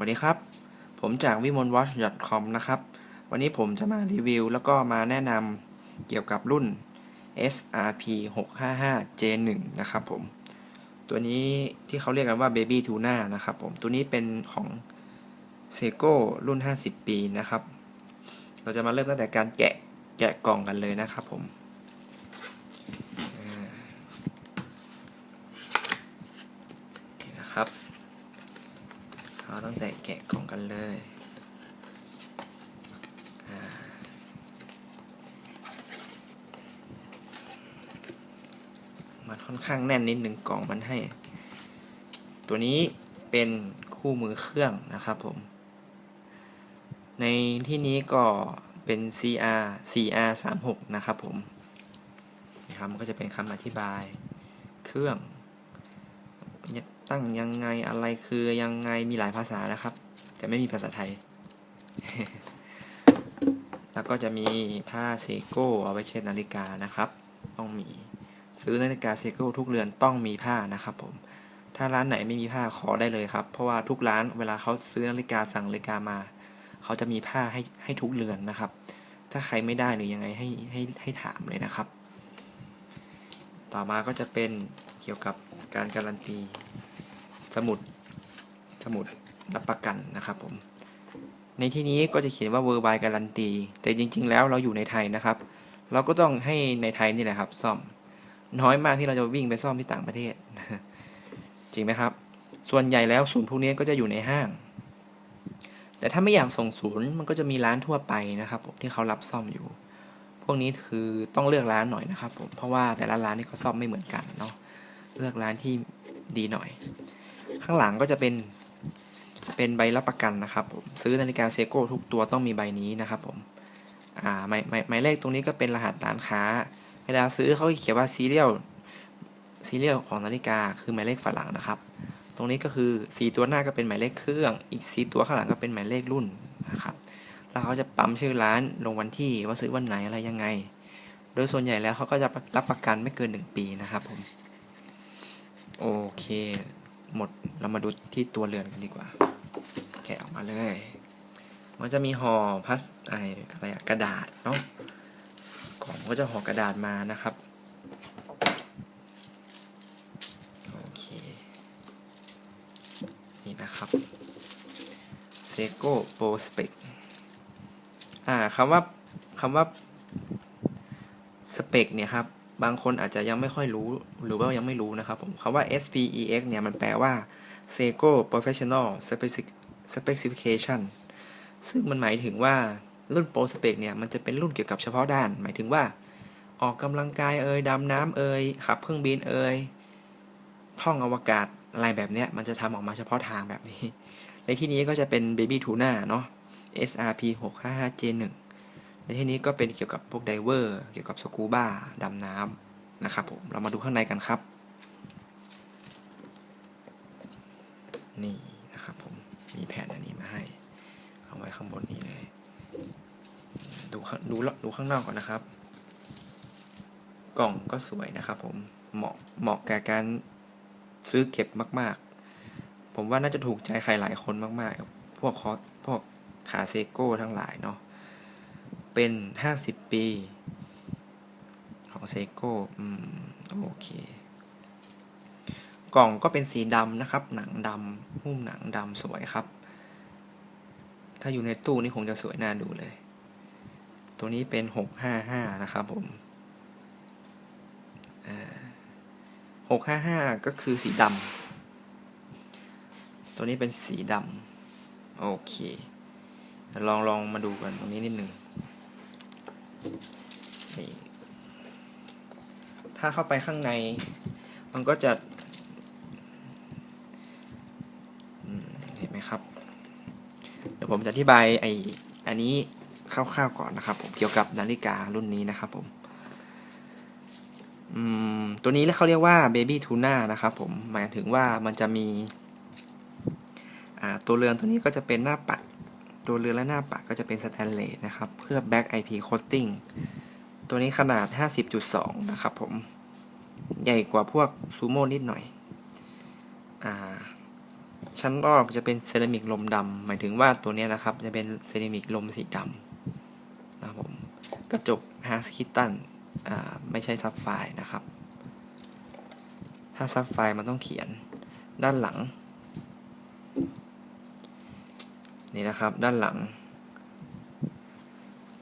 วัสดีครับ ผมจากวิมล watch com นะครับ วันนี้ผมจะมารีวิว แล้วก็มาแนะนำเกี่ยวกับรุ่น SRP 655 J1 นะครับผม ตัวนี้ที่เขาเรียกกันว่า Baby Tuna นะครับผม ตัวนี้เป็นของ Seiko รุ่น 50 ปีนะครับ เราจะมาเริ่มตั้งแต่การแกะแกะกล่องกันเลยนะครับผม อ่านี่นะครับ เราตั้งแต่แกะกล่องกันเลยมันค่อนข้างแน่นนิดหนึ่งกล่องมันให้ ตัวนี้เป็นคู่มือเครื่องนะครับผม ในที่นี้ก็เป็น CR CR 3 6นะครับผมนะครับมันก็จะเป็นคำอธิบายเครื่อง ตั้งยังไงอะไรคือยังไงมีหลายภาษานะครับแต่ไม่มีภาษาไทย แล้วก็จะมีผ้าเซโก้เอาไว้เช็ดนาฬิกานะครับ ต้องมี ซื้อนาฬิกาเซโก้ทุกเรือนต้องมีผ้านะครับผม ถ้าร้านไหนไม่มีผ้าขอได้เลยครับ เพราะว่าทุกร้านเวลาเขาซื้อนาฬิกาสั่งนาฬิกามา เขาจะมีผ้าให้ให้ทุกเรือนนะครับ ถ้าใครไม่ได้หรือยังไงให้ให้ให้ถามเลยนะครับ ต่อมาก็จะเป็นเกี่ยวกับการการันตี สมุดสมุดรับประกันนะครับผม ในที่นี้ก็จะเขียนว่า w o r l d w i d e การันตีแต่จริง ๆ แล้วเราอยู่ในไทยนะครับ เราก็ต้องให้ในไทยนี่แหละครับ ซ่อมน้อยมากที่เราจะวิ่งไปซ่อมที่ต่างประเทศ จริงไหมครับ ส่วนใหญ่แล้วศูนย์พวกนี้ก็จะอยู่ในห้าง แต่ถ้าไม่อยากส่งศูนย์มันก็จะมีร้านทั่วไปนะครับผมที่เขารับซ่อมอยู่ พวกนี้คือต้องเลือกร้านหน่อยนะครับผมเพราะว่าแต่ละร้านนี่ก็ซ่อมไม่เหมือนกันเนาะเลือกร้านที่ดีหน่อย ข้างหลังก็จะเป็นเป็นใบรับประกันนะครับผมซื้อนาฬิกาเซโก้ทุกตัวต้องมีใบนี้นะครับผมอ่าหมายหมายหมายเลขตรงนี้ก็เป็นรหัสร้านค้า เวลาซื้อเขาเขียนว่าซีเรียลซีเรียลของนาฬิกาคือหมายเลขฝรั่งนะครับ ตรงนี้ก็คือสีตัวหน้าก็เป็นหมายเลขเครื่อง อีกสีตัวข้างหลังก็เป็นหมายเลขรุ่นนะครับแล้วเขาจะปั๊มชื่อร้านลงวันที่ว่าซื้อวันไหนอะไรยังไง โดยส่วนใหญ่แล้วเขาก็จะรับประกันไม่เกิน 1 ปีนะครับผมโอเค หมดเรามาดูที่ตัวเรือนกันดีกว่า แกะออกมาเลย มันจะมีห่อพลาสอะไรอะไรอะกระดาษเนาะกล่องก็จะห่อกระดาษมานะครับโอเคนี่นะครับเซโก้โปรสเปกอ่าคำว่าคำว่าสเปกเนี่ยครับ บางคนอาจจะยังไม่ค่อยรู้หรือว่ายังไม่รู้นะครับผมคำว่า SPEX เนี่ยมันแปลว่า Seiko Professional Specific- Specification ซึ่งมันหมายถึงว่ารุ่น Pro Spec เนี่ยมันจะเป็นรุ่นเกี่ยวกับเฉพาะด้าน หมายถึงว่า ออกกำลังกายเอ่ยดำน้ำเอ่ยขับเครื่องบินเอ่ยท่องอวกาศอะไรแบบเนี้ยมันจะทำออกมาเฉพาะทางแบบนี้ ในที่นี้ก็จะเป็น Baby Tuna เนาะ SRP 655 J1 ในที่นี้ก็เป็นเกี่ยวกับพวกไดเวอร์ เกี่ยวกับสกูบ้าดำน้ำนะครับผม เรามาดูข้างในกันครับ นี่นะครับผม มีแผ่นอันนี้มาให้ เอาไว้ข้างบนนี้เลย ดูดูดูข้างนอกก่อนนะครับ กล่องก็สวยนะครับผม เหมาะเหมาะแก่การซื้อเก็บมาก ๆ ผมว่าน่าจะถูกใจใครหลายคนมาก ๆ พวกคอสพวกขาเซโก้ทั้งหลายเนาะ เป็น 50 ปี ของเซโก้อืม โอเค กล่องก็เป็นสีดำนะครับ หนังดำหุ้มหนังดำสวยครับ ถ้าอยู่ในตู้นี่คงจะสวยน่าดูเลย ตัวนี้เป็น 655 นะครับผมหกห้าห้าก็คือสีดำ ตัวนี้เป็นสีดำ โอเคลองลองมาดูกันตรงนี้นิดหนึ่ง นี่ถ้าเข้าไปข้างใน มันก็จะเห็นไหมครับ เดี๋ยวผมจะอธิบายไออันนี้คร่าวๆก่อนนะครับ ผมเกี่ยวกับนาฬิการุ่นนี้นะครับผมตัวนี้เขาเรียกว่า Baby Tuna นะครับผมหมายถึงว่ามันจะมีตัวเรือนตัวนี้ก็จะเป็นหน้าปัด ตัวเรือและหน้าปัดก็จะเป็นสแตนเลสนะครับเคลือบ Back IP Coating ตัวนี้ขนาด 50.2 นะครับผม ใหญ่กว่าพวกซูโม่นิดหน่อยอ่าชั้นนอกจะเป็นเซรามิกลมดำหมายถึงว่าตัวนี้นะครับ จะเป็นเซรามิกลมสีดำนะครับผมกระจกฮาร์สคิตันอ่าไม่ใช่ซับไฟนะครับ ถ้าซับไฟมันต้องเขียนด้านหลัง นี่นะครับ ด้านหลัง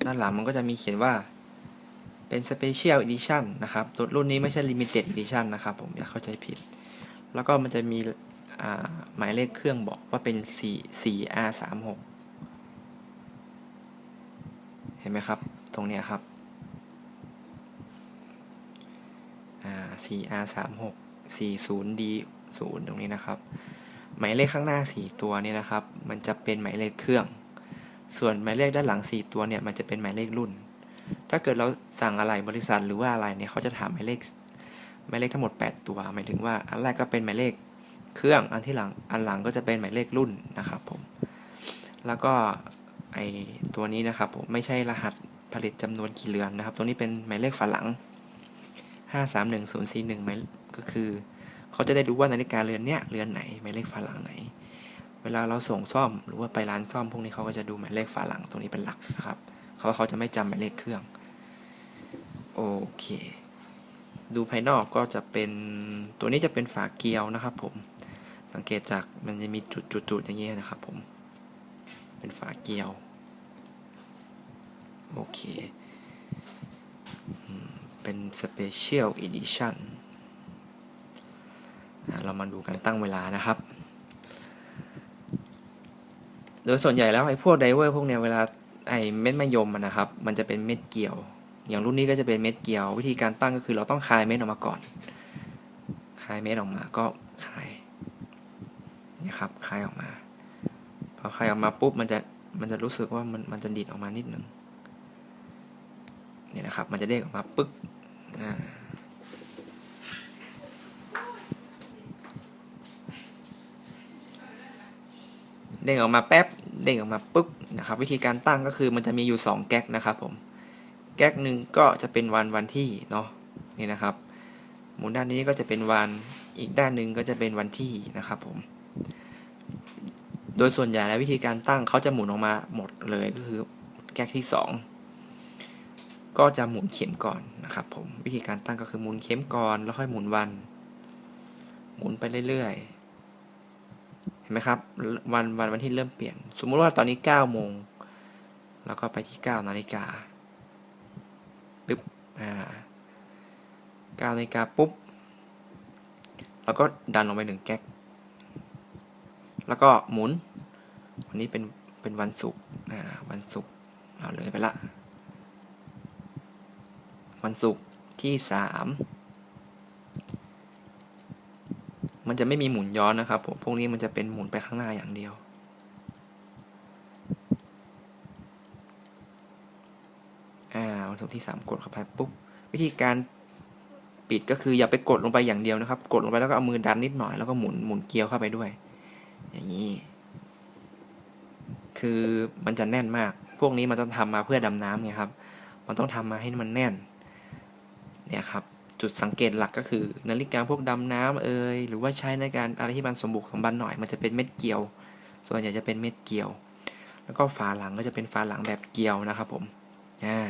ด้านหลังมันก็จะมีเขียนว่าเป็น Special Edition นะครับตัวรุ่นนี้ไม่ใช่ Limited Edition นะครับ ผมอย่าเข้าใจผิด แล้วก็มันจะมีหมายเลขเครื่องบอกว่าเป็น 4R36 เห็นไหมครับ ตรงเนี้ยครับอ่า4 R 3 6 4 0 D 0 ตรงนี้นะครับ หมายเลขข้างหน้า 4 ตัวเนี่ยนะครับ มันจะเป็นหมายเลขเครื่อง ส่วนหมายเลขด้านหลัง 4 ตัวเนี่ยมันจะเป็นหมายเลขรุ่น ถ้าเกิดเราสั่งอะไรบริษัทหรือว่าอะไรเนี่ยเขาจะถามหมายเลขหมายเลขทั้งหมด 8 ตัว หมายถึงว่าอันแรกก็เป็นหมายเลขเครื่อง อันที่หลังอันหลังก็จะเป็นหมายเลขรุ่นนะครับผม แล้วก็ไอตัวนี้นะครับผมไม่ใช่รหัสผลิตจำนวนกี่เรือนนะครับ ตัวนี้เป็นหมายเลขฝาหลัง531041หมายก็คือ เขาจะได้รู้ว่านาฬิกาเรือนเนี้ยเรือนไหนหมายเลขฝาหลังไหน เวลาเราส่งซ่อมหรือว่าไปร้านซ่อมพวกนี้เขาก็จะดูหมายเลขฝาหลังตรงนี้เป็นหลักนะครับเขาเขาจะไม่จำหมายเลขเครื่องโอเค ดูภายนอกก็จะเป็นตัวนี้จะเป็นฝาเกลียวนะครับ ผมสังเกตจากมันจะมีจุดๆๆอย่างนี้นะครับ ผม เป็นฝาเกลียวโอเค เป็น Special Edition อะ เรามาดูกันตั้งเวลานะครับ โดยส่วนใหญ่แล้วไอ้พวกไดเวอร์พวกเนี้ยเวลาไอ้เม็ดมะยมนะครับ มันจะเป็นเม็ดเกี่ยว อย่างรุ่นนี้ก็จะเป็นเม็ดเกี่ยว วิธีการตั้งก็คือเราต้องคายเม็ดออกมาก่อน คายเม็ดออกมาก็คายเนี่ยครับคายออกมา พอคายออกมาปุ๊บมันจะมันจะรู้สึกว่ามันมันจะดีดออกมานิดหนึ่งเนี่ยนะครับ มันจะเด้งออกมาปึ๊กอ่า เด้งออกมาแป๊บ เด้งออกมาปึ๊บนะครับวิธีการตั้งก็คือมันจะมีอยู่ 2 แก๊กนะครับผมแก๊กหนึ่งก็จะเป็นวันวันที่เนาะนี่นะครับ หมุนด้านนี้ก็จะเป็นวันอีกด้านหนึ่งก็จะเป็นวันที่นะครับผม โดยส่วนใหญ่แล้ววิธีการตั้งเขาจะหมุนออกมาหมดเลยก็คือแก๊กที่ 2 ก็จะหมุนเข็มก่อนนะครับผมวิธีการตั้งก็คือหมุนเข็มก่อนแล้วค่อยหมุนวัน หมุนไปเรื่อยๆ ห็นไหมครับวันวันวันที่เริ่มเปลี่ยน สมมุติว่าตอนนี้9โมงแล้วก็ไปที่9นาฬิกาปึ๊บอ่า9นาฬิกาปุ๊บแล้วก็ดันลงไปหนึ่งแก๊กแล้วก็หมุน วันนี้เป็นเป็นวันศุกร์อ่าวันศุกร์เราเลยไปละ วันศุกร์ที่สาม มันจะไม่มีหมุนย้อนนะครับผม พวกนี้มันจะเป็นหมุนไปข้างหน้าอย่างเดียว อ่าวันศุกร์ที่สามกดเข้าไปปุ๊บ วิธีการปิดก็คืออย่าไปกดลงไปอย่างเดียวนะครับ กดลงไปแล้วก็เอามือดันนิดหน่อยแล้วก็หมุนหมุนเกลียวเข้าไปด้วย อย่างนี้ คือมันจะแน่นมาก พวกนี้มันต้องทำมาเพื่อดำน้ำไงครับ มันต้องทำมาให้มันแน่น เนี่ยครับ จุดสังเกตหลักก็คือ นาฬิกาพวกดำน้ำเอ่ยหรือว่าใช้ในการอะไรที่มันสมบุกสมบันหน่อยมันจะเป็นเม็ดเกลียว ส่วนใหญ่จะเป็นเม็ดเกลียว แล้วก็ฝาหลังก็จะเป็นฝาหลังแบบเกลียวนะครับผมอ่า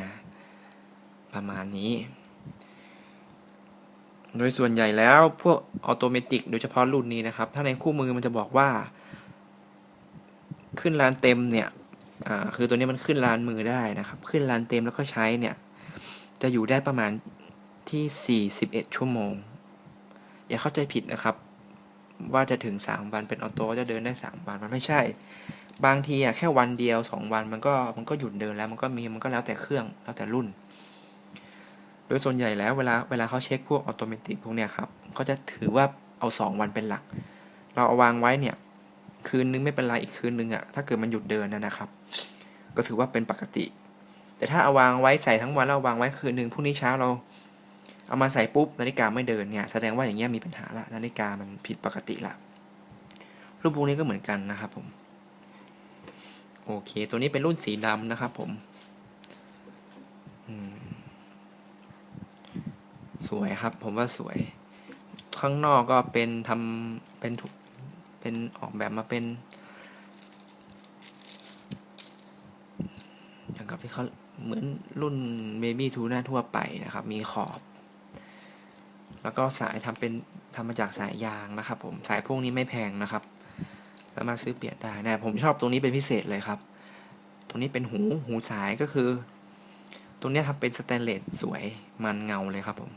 ประมาณนี้ โดยส่วนใหญ่แล้วพวกออโตเมติกโดยเฉพาะรุ่นนี้นะครับ ถ้าในคู่มือมันจะบอกว่า ขึ้นลานเต็มเนี่ยอ่าคือตัวนี้มันขึ้นลานมือได้นะครับ ขึ้นลานเต็มแล้วก็ใช้เนี่ย จะอยู่ได้ประมาณ ที่ 41 ชั่วโมง อย่าเข้าใจผิดนะครับ ว่าจะถึง 3 วันเป็นออโต้จะเดินได้ 3 วันมันไม่ใช่ บางทีอะแค่วันเดียว 2 วันมันก็มันก็หยุดเดินแล้วมันก็มีมันก็แล้วแต่เครื่องแล้วแต่รุ่น โดยส่วนใหญ่แล้วเวลาเวลาเขาเช็คพวกออโตเมติกพวกเนี้ยครับเขาจะถือว่าเอา 2 วันเป็นหลัก เราเอาวางไว้เนี่ยคืนนึงไม่เป็นไรอีกคืนนึงอะถ้าเกิดมันหยุดเดินนะนะครับ ก็ถือว่าเป็นปกติ แต่ถ้าเอาวางไว้ใส่ทั้งวันแล้วเอาวางไว้คืนนึงพรุ่งนี้เช้าเรา เอามาใส่ปุ๊บนาฬิกาไม่เดินเนี่ยแสดงว่าอย่างเงี้ยมีปัญหาละนาฬิกามันผิดปกติละรูปพวกนี้ก็เหมือนกันนะครับผมโอเค ตัวนี้เป็นรุ่นสีดำนะครับผมสวยครับ ผมว่าสวย ข้างนอกก็เป็นทำเป็นถุเป็นเป็นออกแบบมาเป็น อย่างกับที่เขาเหมือนรุ่น Baby t u n a ทั่วไปนะครับ มีขอบ แล้วก็สายทำเป็นทำมาจากสายยางนะครับ ผมสายพวกนี้ไม่แพงนะครับ สามารถซื้อเปลี่ยนได้นะผมชอบตรงนี้เป็นพิเศษเลยครับ ตรงนี้เป็นหูหูสายก็คือ ตรงนี้ยทำเป็นสแตนเลสสวยมันเงาเลยครับผม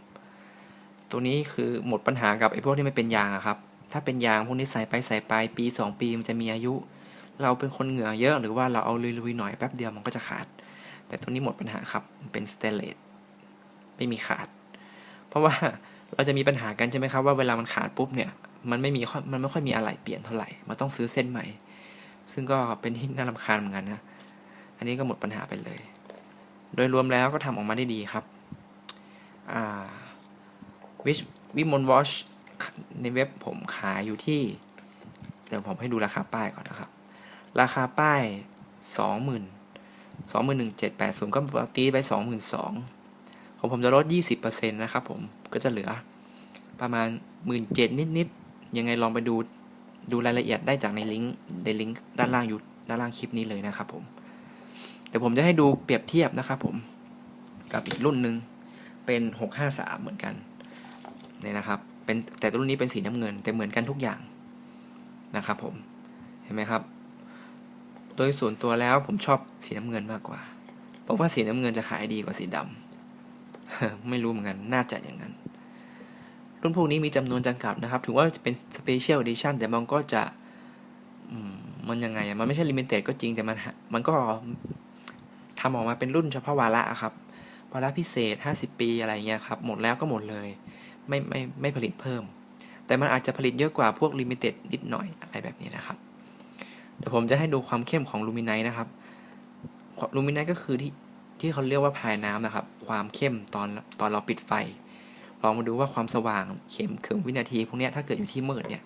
ตัวนี้คือหมดปัญหากับไอ้พวกที่ไม่เป็นยางอะครับ ถ้าเป็นยางพวกนี้ใส่ไปใส่ไปปีสองปีมันจะมีอายุ เราเป็นคนเหงื่อเยอะหรือว่าเราเอาลุยๆหน่อยแป๊บเดียวมันก็จะขาด แต่ตัวนี้หมดปัญหาครับ เป็นสเตนเลสไม่มีขาด เพราะว่า เราจะมีปัญหากันใช่ไหมครับว่าเวลามันขาดปุ๊บเนี่ยมันไม่มีมันไม่ค่อยมีอะไรเปลี่ยนเท่าไหร่มันต้องซื้อเส้นใหม่ ซึ่งก็เป็นที่น่ารำคาญเหมือนกันนะอันนี้ก็หมดปัญหาไปเลย โดยรวมแล้วก็ทำออกมาได้ดีครับวิชวิมลวอชในเว็บผมขายอยู่ที่ เดี๋ยวผมให้ดูราคาป้ายก่อนนะครับ ราคาป้ายสองหมื่นสองหมื่นหนึ่งเจ็ดแปดศูนย์ก็ตีไปสองหมื่นสองของผมจะลดยี่สิบเปอร์เซ็นต์นะครับผม ก็จะเหลือประมาณหมื่นเจ็ดนิดๆ ยังไงลองไปดูดูรายละเอียดได้จากในลิงก์ในลิงก์ด้านล่างอยู่ด้านล่างคลิปนี้เลยนะครับผมเดี๋ยวผมจะให้ดูเปรียบเทียบนะครับผมกับอีกรุ่นหนึ่งเป็น 653 เหมือนกันเนี่ยนะครับเป็นแต่รุ่นนี้เป็นสีน้ำเงิน แต่เหมือนกันทุกอย่างนะครับผมเห็นไหมครับ โดยส่วนตัวแล้วผมชอบสีน้ำเงินมากกว่า เพราะว่าสีน้ำเงินจะขายดีกว่าสีดำ ไม่รู้เหมือนกัน น่าจะอย่างนั้น รุ่นพวกนี้มีจำนวนจำกัดนะครับถึงว่าจะเป็น Special Edition แต่มันก็จะมันยังไง มันไม่ใช่ Limited ก็จริงแต่มัน มันก็ทำออกมาเป็นรุ่นเฉพาะวาระครับ วาระพิเศษ 50 ปีอะไรเงี้ยครับ หมดแล้วก็หมดเลย ไม่ไม่ไม่ผลิตเพิ่ม แต่มันอาจจะผลิตเยอะกว่าพวกลิมิเต็ดนิดหน่อยอะไรแบบนี้นะครับ เดี๋ยวผมจะให้ดูความเข้มของลูมินไนท์นะครับลูมินไนท์ก็คือที่ ที่เขาเรียกว่าพายน้ำนะครับ ความเข้มตอนตอนเราปิดไฟ ลองมาดูว่าความสว่างเข้มเคืองวินาที พวกนี้ถ้าเกิดอยู่ที่มืดเนี่ย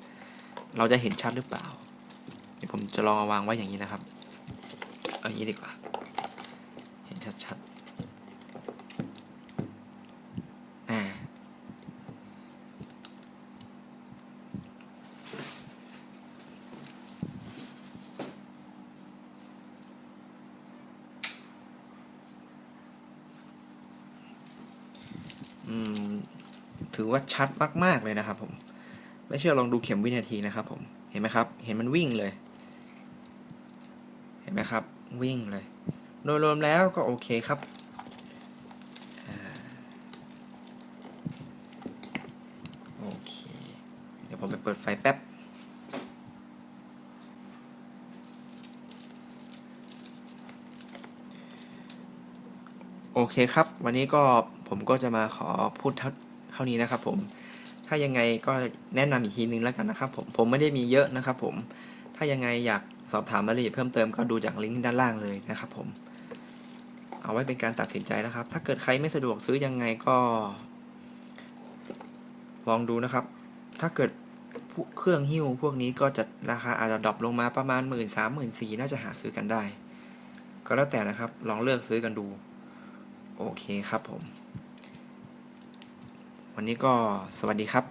เราจะเห็นชัดหรือเปล่า เดี๋ยวผมจะลองเอาวางไว้อย่างนี้นะครับ เอาอย่างนี้ดีกว่า เห็นชัดๆ ถือว่าชัดมากๆเลยนะครับผม ไม่เชื่อลองดูเข็มวินาทีนะครับผม เห็นไหมครับ เห็นมันวิ่งเลย เห็นไหมครับ วิ่งเลย โดยรวมแล้วก็โอเคครับอโอเค เดี๋ยวผมไปเปิดไฟแป๊บโอเคครับ วันนี้ก็ผมก็จะมาขอพูด เท่านี้นะครับผม ถ้ายังไงก็แนะนำอีกทีนึงแล้วกันนะครับผมผมไม่ได้มีเยอะนะครับผม ถ้ายังไงอยากสอบถามรายละเอียดเพิ่มเติมก็ดูจากลิงก์ด้านล่างเลยนะครับผม เอาไว้เป็นการตัดสินใจนะครับ ถ้าเกิดใครไม่สะดวกซื้อยังไงก็ ลองดูนะครับ ถ้าเกิดเครื่องหิ้วพวกนี้ก็จะราคาอาจจะดรอปลงมาประมาณหมื่นสามหมื่นสี่น่าจะหาซื้อกันได้ ก็แล้วแต่นะครับ ลองเลือกซื้อกันดู โอเคครับผม วันนี้ก็สวัสดีครับ